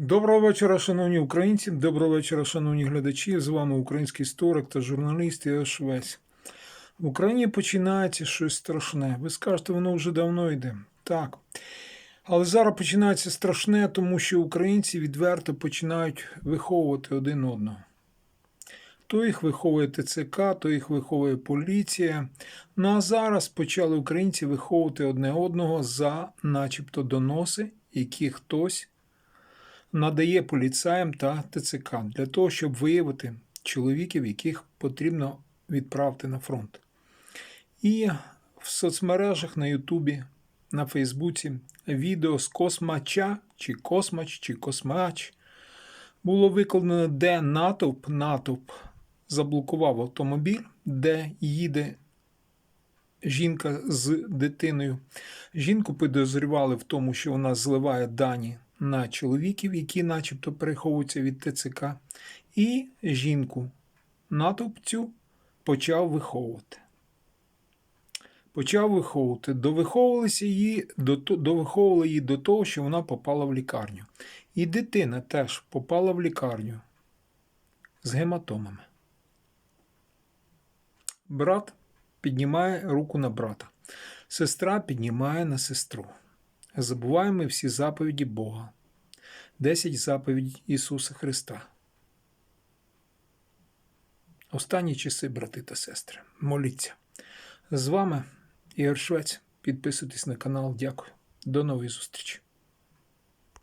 Доброго вечора, шановні українці. Доброго вечора, шановні глядачі. З вами український історик та журналіст Іо Швець. В Україні починається щось страшне. Ви скажете, воно вже давно йде. Так. Але зараз починається страшне, тому що українці відверто починають виховувати один одного. То їх виховує ТЦК, то їх виховує поліція. Ну а зараз почали українці виховувати одне одного за начебто доноси, які хтось надає поліцаям та ТЦК для того, щоб виявити чоловіків, яких потрібно відправити на фронт. І в соцмережах на Ютубі, на Фейсбуці відео з Космача, чи Космач, чи Космач було викладено, де натовп, натовп заблокував автомобіль, де їде жінка з дитиною. Жінку підозрювали в тому, що вона зливає дані на чоловіків, які начебто переховуються від ТЦК, і жінку натовп цю почав виховувати. Почав виховувати. Довиховувалися її, до, довиховували її до того, що вона попала в лікарню. І дитина теж попала в лікарню з гематомами. Брат піднімає руку на брата. Сестра піднімає на сестру. Забуваємо всі заповіді Бога. Десять заповідей Ісуса Христа. Останні часи, брати та сестри. Моліться. З вами Ігор Швець. Підписуйтесь на канал. Дякую. До нової зустрічі.